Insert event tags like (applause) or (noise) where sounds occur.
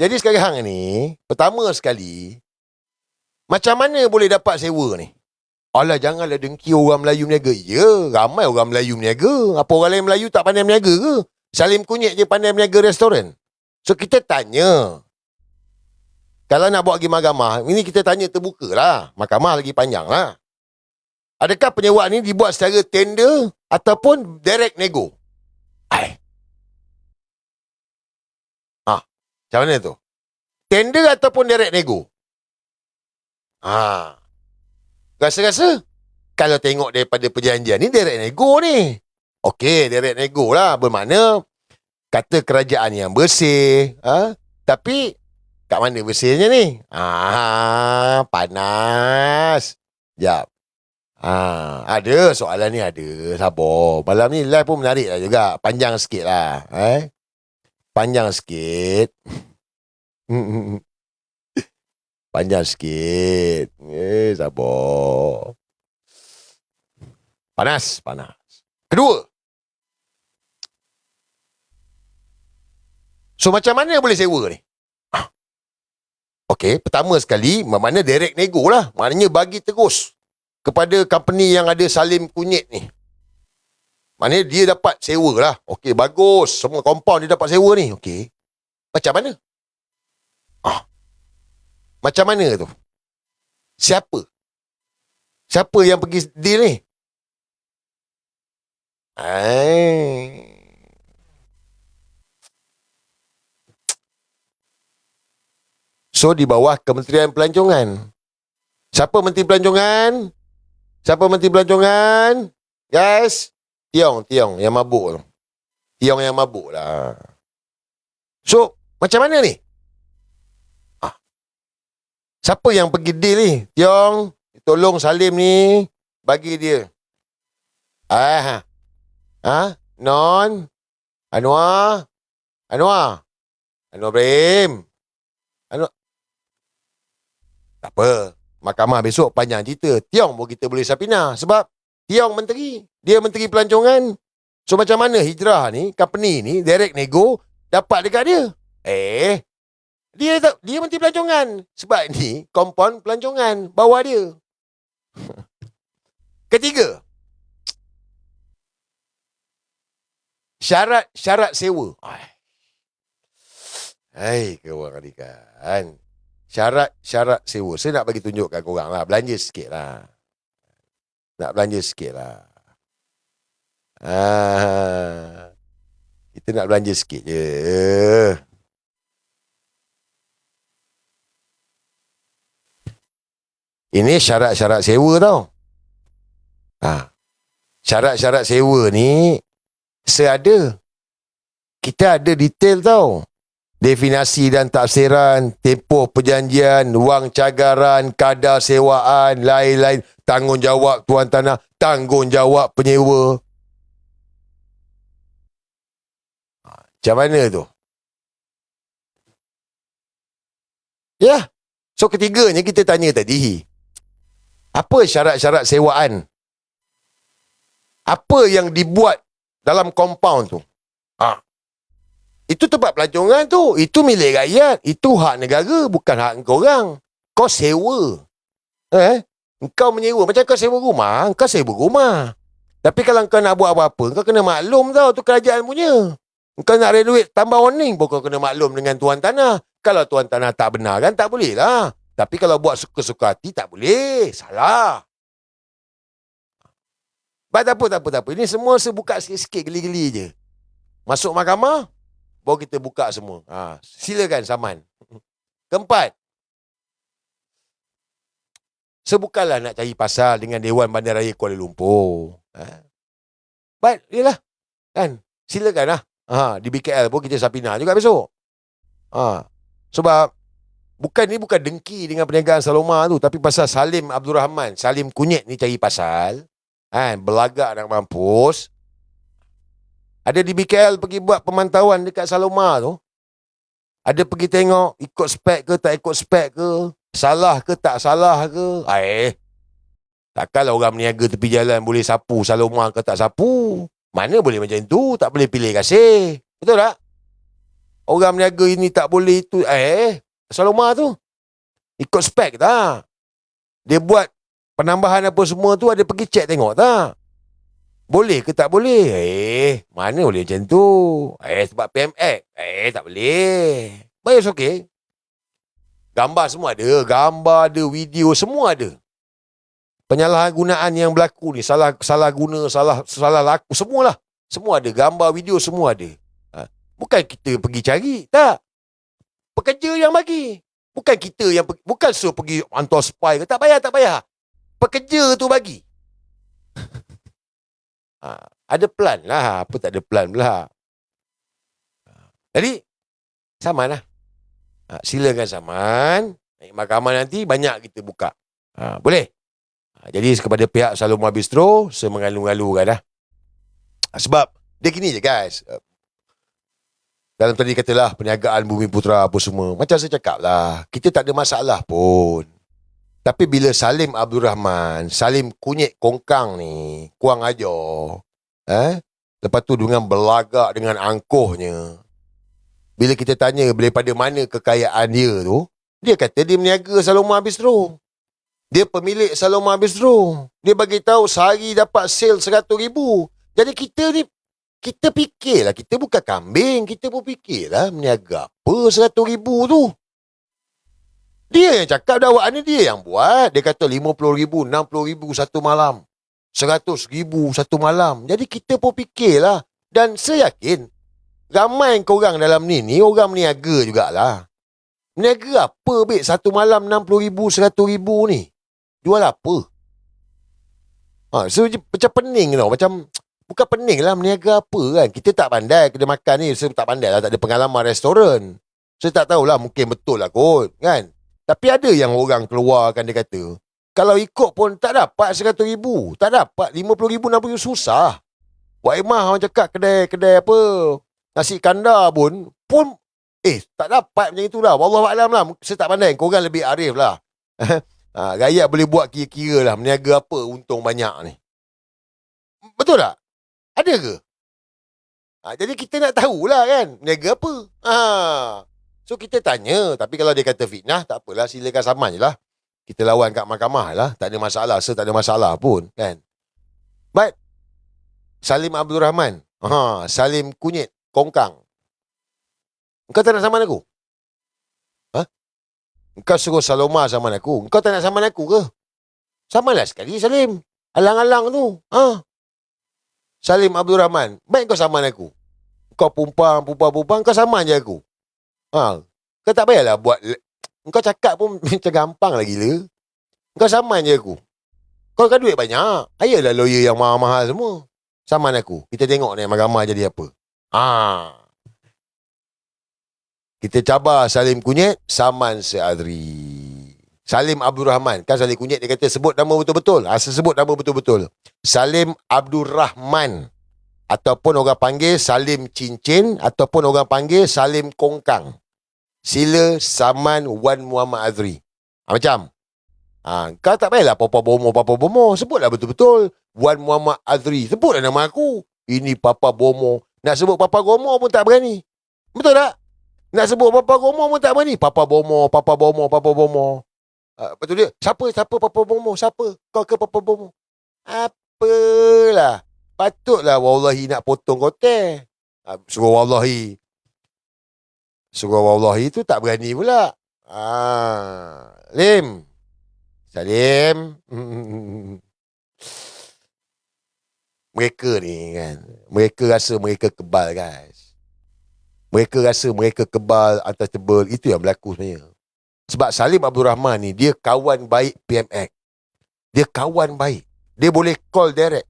Jadi sekarang ni, pertama sekali, macam mana boleh dapat sewa ni? Alah, janganlah dengki orang Melayu meniaga. Ya, ramai orang Melayu meniaga. Apa orang lain Melayu tak pandai meniaga ke? Salim kunyit je pandai meniaga restoran. So, kita tanya. Kalau nak buat pergi mahkamah, ini kita tanya terbuka lah. Mahkamah lagi panjang lah. Adakah penyewaan ini dibuat secara tender ataupun direct nego? Ai. Ah, macam mana tu? Tender ataupun direct nego? Ah. Rasa-rasa kalau tengok daripada perjanjian ni direct nego ni. Okey, direct nego lah. Bermakna kata kerajaan yang bersih, ha? Tapi kat mana bersihnya ni? Ah, panas. Jap. Ah, ada soalan ni ada. Sabar. Malam ni live pun menarik lah juga. Panjang sikit lah. Eh? Panjang sikit. (laughs) Panjang sikit. Eh, sabar. Panas, panas. Kedua. So, macam mana boleh sewa ni? Ah. Okey, pertama sekali, mana direct nego lah. Maknanya bagi terus kepada company yang ada salim kunyit ni. Maknanya dia dapat sewa lah. Okey, bagus. Semua compound dia dapat sewa ni. Okey. Macam mana? Ah. Macam mana tu? Siapa? Siapa yang pergi deal ni? Eh. So di bawah Kementerian Pelancongan. Siapa Menteri Pelancongan? Siapa Menteri Pelancongan? Guys, Tiong, Tiong yang mabuk tu. Tiong yang mabuk lah. So, macam mana ni? Siapa yang pergi deal ni? Tiong, tolong Salim ni bagi dia. Ah. Ha? Non? Anwar? Anwar? Anwar Ibrahim? Anwar? Tak apa. Mahkamah besok panjang cerita. Tiong pun kita boleh sapina. Sebab Tiong menteri. Dia menteri pelancongan. So macam mana hijrah ni, company ni, direct nego, dapat dekat dia? Eh, dia tak, dia menteri pelancongan. Sebab ni, kompon pelancongan. Bawah dia. (laughs) Ketiga. Syarat-syarat sewa. Hai, kawan kan syarat-syarat sewa. Saya nak bagi tunjukkan korang lah. Belanja sikit lah. Nak belanja sikit lah. Ah, kita nak belanja sikit je. Ini syarat-syarat sewa tau. Ha. Syarat-syarat sewa ni seada. Kita ada detail tau definasi dan tafsiran, tempoh perjanjian, wang cagaran, kadar sewaan, lain-lain, tanggungjawab tuan tanah, tanggungjawab penyewa. Ha, macam mana tu? Ya. So ketiganya kita tanya tadi. Apa syarat-syarat sewaan? Apa yang dibuat dalam compound tu? Ah, itu tempat pelancongan tu. Itu milik rakyat. Itu hak negara. Bukan hak kau orang. Kau sewa. Eh? Kau menyewa. Macam kau sewa rumah. Kau sewa rumah. Tapi kalau kau nak buat apa-apa, kau kena maklum tau tu kerajaan punya. Kau nak renovate tambah warning pun kau kena maklum dengan tuan tanah. Kalau tuan tanah tak benar kan, tak boleh lah. Tapi kalau buat suka-suka hati, tak boleh. Salah. Baik, tak apa, tak apa, tak apa. Ini semua saya buka sikit-sikit geli-geli je. Masuk mahkamah, Baru kita buka semua. Ha, silakan Saman. Keempat. Sebukanlah nak cari pasal dengan Dewan Bandaraya Kuala Lumpur. Ha. Baik, yelah. Kan? Silakan lah. Ha, di BKL pun kita sapina juga besok. Ha. Sebab bukan ni bukan dengki dengan perniagaan Saloma tu tapi pasal Salim Abdul Rahman, Salim Kunyit ni cari pasal. Kan? Belagak nak mampus. Ada di BKL pergi buat pemantauan dekat Saloma tu. Ada pergi tengok ikut spek ke tak ikut spek ke. Salah ke tak salah ke. Eh. Takkanlah orang meniaga tepi jalan boleh sapu Saloma ke tak sapu. Mana boleh macam tu. Tak boleh pilih kasih. Betul tak? Orang meniaga ini tak boleh itu. Eh, Saloma tu. Ikut spek tak? Dia buat penambahan apa semua tu ada pergi cek tengok tak? Boleh ke tak boleh? Eh, mana boleh macam tu? Eh, sebab PMX. Eh, tak boleh. Baik, okey. Gambar semua ada. Gambar ada, video semua ada. Penyalahgunaan yang berlaku ni, salah salah guna, salah salah laku, semualah. Semua ada. Gambar, video semua ada. Ha. Bukan kita pergi cari. Tak. Pekerja yang bagi. Bukan kita yang, bukan suruh pergi hantar spy ke. Tak payah, tak payah. Pekerja tu bagi. (laughs) Ha, ada plan lah. Apa tak ada plan pula. Jadi, saman lah. Ha, silakan saman. Naik mahkamah nanti, banyak kita buka. Ha, boleh? Ha, jadi, kepada pihak Salomon Bistro, saya mengalu-ngalukan lah. Ha, sebab, dia gini je guys. Dalam tadi katalah, perniagaan bumi putra apa semua. Macam saya cakap lah, kita tak ada masalah pun. Tapi bila Salim Abdul Rahman, Salim kunyit kongkang ni, kuang aja. Eh? Lepas tu dengan belagak dengan angkuhnya. Bila kita tanya daripada mana kekayaan dia tu, dia kata dia meniaga Saloma Bistro. Dia pemilik Saloma Bistro. Dia bagi tahu sehari dapat sale 100 ribu. Jadi kita ni, kita fikirlah. Kita bukan kambing. Kita pun fikirlah meniaga apa 100 ribu tu. Dia yang cakap dakwaan ni dia yang buat. Dia kata 50 ribu, 60 ribu satu malam. 100 ribu satu malam. Jadi kita pun fikirlah. Dan saya yakin, ramai korang dalam ni, ni orang meniaga jugalah. Meniaga apa, Bek? Satu malam 60 ribu, 100 ribu ni. Jual apa? Ha, so, macam pening tau. Macam, bukan pening lah meniaga apa kan. Kita tak pandai kedai makan ni. Saya tak pandai lah. Tak ada pengalaman restoran. Saya tak tahulah. Mungkin betul lah kot. Kan? Tapi ada yang orang keluarkan dia kata, kalau ikut pun tak dapat 100 ribu. Tak dapat 50 ribu, 60 ribu susah. Wak Imah orang cakap kedai-kedai apa, nasi kandar pun, pun eh tak dapat macam itulah. Wallahualam lah. Saya tak pandai. Korang lebih arif lah. (laughs) ha, gaya boleh buat kira-kira lah. Meniaga apa untung banyak ni. Betul tak? Ada ke? Ha, jadi kita nak tahulah kan. Meniaga apa? Ha, So kita tanya, tapi kalau dia kata fitnah, tak apalah, silakan saman je lah. Kita lawan kat mahkamah lah, tak ada masalah, so tak ada masalah pun, kan. But, Salim Abdul Rahman, ha, Salim Kunyit, Kongkang. Engkau tak nak saman aku? Ha? Engkau suruh Saloma saman aku. Engkau tak nak saman aku ke? Samanlah sekali, Salim. Alang-alang tu. Ha? Salim Abdul Rahman, baik kau saman aku. Kau pumpang, pumpang, pumpang, kau saman je aku. Ha, kau tak payahlah buat kau cakap pun (laughs) macam gampang lah gila. Kau saman je aku. Kau kan duit banyak. Ayalah lawyer yang mahal-mahal semua. Saman aku. Kita tengok ni mahkamah jadi apa. Ha. Kita cabar Salim Kunyit, saman Seadri. Salim Abdul Rahman. Kan Salim Kunyit dia kata sebut nama betul-betul. Asal sebut nama betul-betul. Salim Abdul Rahman. Ataupun orang panggil Salim Cincin. Ataupun orang panggil Salim Kongkang sila saman Wan Muhammad Azri. Ha, macam? Ha, kau tak payahlah Papa Bomo, Papa Bomo. Sebutlah betul-betul. Wan Muhammad Azri. Sebutlah nama aku. Ini Papa Bomo. Nak sebut Papa Gomo pun tak berani. Betul tak? Nak sebut Papa Gomo pun tak berani. Papa Bomo, Papa Bomo, Papa Bomo. Ha, betul dia? Siapa? Siapa Papa Bomo? Siapa? Kau ke Papa Bomo? Apalah. Patutlah wallahi nak potong kote. Ha, suruh wallahi. Surah Wallahi itu tak berani pula. Ah, Lim. Salim. (laughs) mereka ni kan. Mereka rasa mereka kebal guys. Mereka rasa mereka kebal tebal. Itu yang berlaku sebenarnya. Sebab Salim Abdul Rahman ni dia kawan baik PMX. Dia kawan baik. Dia boleh call direct.